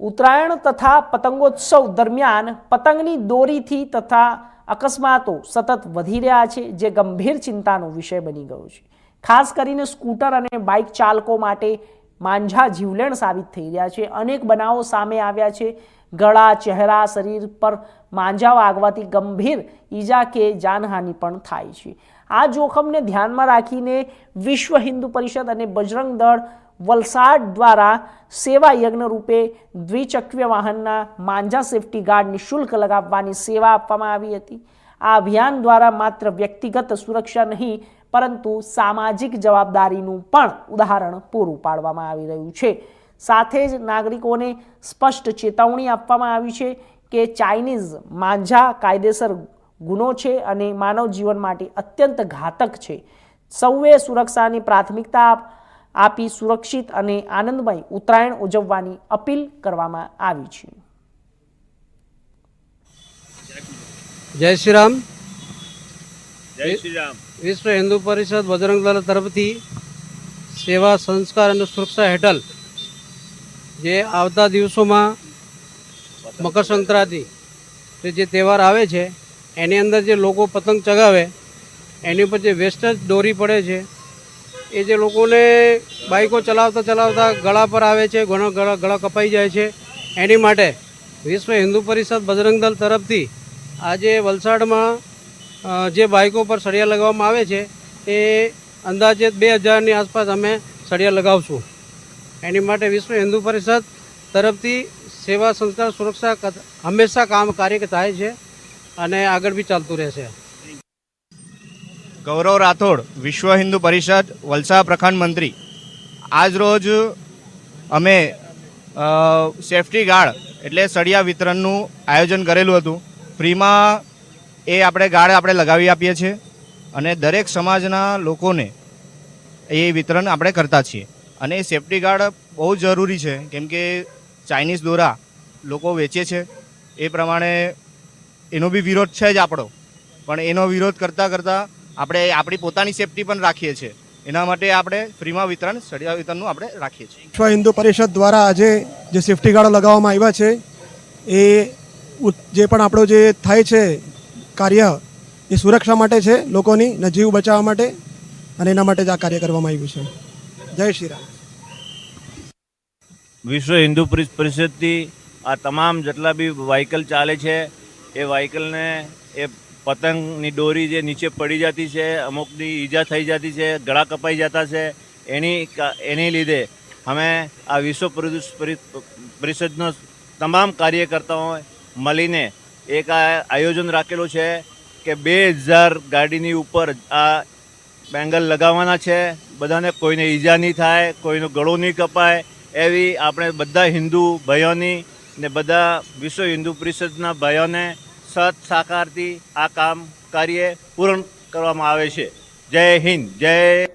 ઉત્તરાયણ તથા પતંગોત્સવ દરમિયાન પતંગની દોરીથી તથા અકસ્માતો સતત વધી રહ્યા છે, જે ગંભીર ચિંતાનો વિષય બની ગયો છે. ખાસ કરીને સ્કૂટર અને બાઇક ચાલકો માટે માંઝા જીવલેણ સાબિત થઈ રહ્યા છે. અનેક બનાવો સામે આવ્યા છે. ગળા, ચહેરા, શરીર પર માંજા વાગવાથી ગંભીર ઈજા કે જાનહાનિ પણ થાય છે. આ જોખમને ધ્યાનમાં રાખીને વિશ્વ હિન્દુ પરિષદ અને બજરંગ દળ વલસાડ દ્વારા સેવા યજ્ઞ રૂપે દ્વિચક્રીય વાહનના માંજા સેફટી ગાર્ડ નિઃશુલ્ક લગાવવાની સેવા આપવામાં આવી હતી. આ અભિયાન દ્વારા માત્ર વ્યક્તિગત સુરક્ષા નહીં, પરંતુ સામાજિક જવાબદારીનું પણ ઉદાહરણ પૂરું પાડવામાં આવી રહ્યું છે. સાથે જ નાગરિકોને સ્પષ્ટ ચેતવણી આપવામાં આવી છે કે ચાઇનીઝ માંઝા કાયદેસર ગુનો છે અને માનવ જીવન માટે અત્યંત ઘાતક છે. સૌએ સુરક્ષાની પ્રાથમિકતા આપી સુરક્ષિત અને આનંદમય ઉત્તરાયણ ઉજવવાની અપીલ કરવામાં આવી છે. જય શ્રી રામ જય શ્રી રામ વિશ્વ હિન્દુ પરિષદ બજરંગ દળ તરફથી સેવા સંસ્કાર અને સુરક્ષા હેઠળ જે આવતા દિવસોમાં મકર સંક્રાંતિ જે તહેવાર આવે છે એની અંદર જે લોકો પતંગ ચગાવે, એની ઉપર જે વેસ્ટ જ દોરી પડે છે, એ જે લોકોને બાઇકો ચલાવતા ચલાવતા ગળા પર આવે છે, ઘણો ગળા ગળા કપાઈ જાય છે. એની માટે વિશ્વ હિન્દુ પરિષદ બજરંગ દળ તરફથી આજે વલસાડમાં જે બાઇકો પર સળિયા લગાવવામાં આવે છે, એ અંદાજે બે હજારની આસપાસ અમે સળિયા લગાવશું. એની માટે વિશ્વ હિન્દુ પરિષદ તરફથી સેવા સંસ્કાર સુરક્ષા હંમેશા કામ કાર્ય થાય છે. અને આગળ બી ચાલતું રહેશે. ગૌરવ રાઠોડ, વિશ્વ હિન્દુ પરિષદ, વલસાડ પ્રખંડ મંત્રી. આજ રોજ અમે સેફટી ગાર્ડ એટલે સળિયા વિતરણનું આયોજન કરેલું હતું. ફ્રીમાં એ આપણે ગાર્ડ આપણે લગાવી આપીએ છીએ અને દરેક સમાજના લોકોને એ વિતરણ આપણે કરતા છીએ. અને એ સેફટી ગાર્ડ બહુ જરૂરી છે. કેમ કે ચાઇનીઝ દોરા લોકો વેચે છે. એ પ્રમાણે એનો બી વિરોધ છે જ આપણો. પણ એનો વિરોધ કરતાં કરતાં આપણે આપણી પોતાની સેફટી પણ રાખીએ છીએ. એના માટે આપણે ફ્રીમાં વિતરણ સળિયા વિતરણનું આપણે રાખીએ છીએ. વિશ્વ હિન્દુ પરિષદ દ્વારા આજે જે સેફટી ગાર્ડો લગાવવામાં આવ્યા છે એ ઉત- જે પણ આપણો જે થાય છે કાર્ય એ સુરક્ષા માટે છે લોકોની ને જીવ બચાવવા માટે અને એના માટે જ આ કાર્ય કરવામાં આવ્યું છે. જય શ્રી રામ. વિશ્વ હિન્દુ પરિષદથી આ તમામ જેટલા બી વ્હીકલ ચાલે છે એ વ્હીકલને એ પતંગની દોરી જે નીચે પડી જતી છે, અમુકની ઈજા થઈ જતી છે, ગળા કપાઈ જતા છે, એની એની લીધે અમે આ વિશ્વ પરિ- પરિ- પરિષદનો તમામ કાર્યકર્તાઓ મળીને એક આ આયોજન રાખેલું છે કે બે હજાર ગાડીની ઉપર આ બેંગલ લગાવવાના છે. બધાને કોઈને ઈજા નહીં થાય, કોઈનો ગળો નહીં કપાય, એવી આપણે બધા હિન્દુ ભાઈઓની ને બધા વિશ્વ હિન્દુ પરિષદના ભાઈઓને સત સાકારથી આ કામ કાર્ય પૂર્ણ કરવામાં આવે છે. જય હિન્દ, જય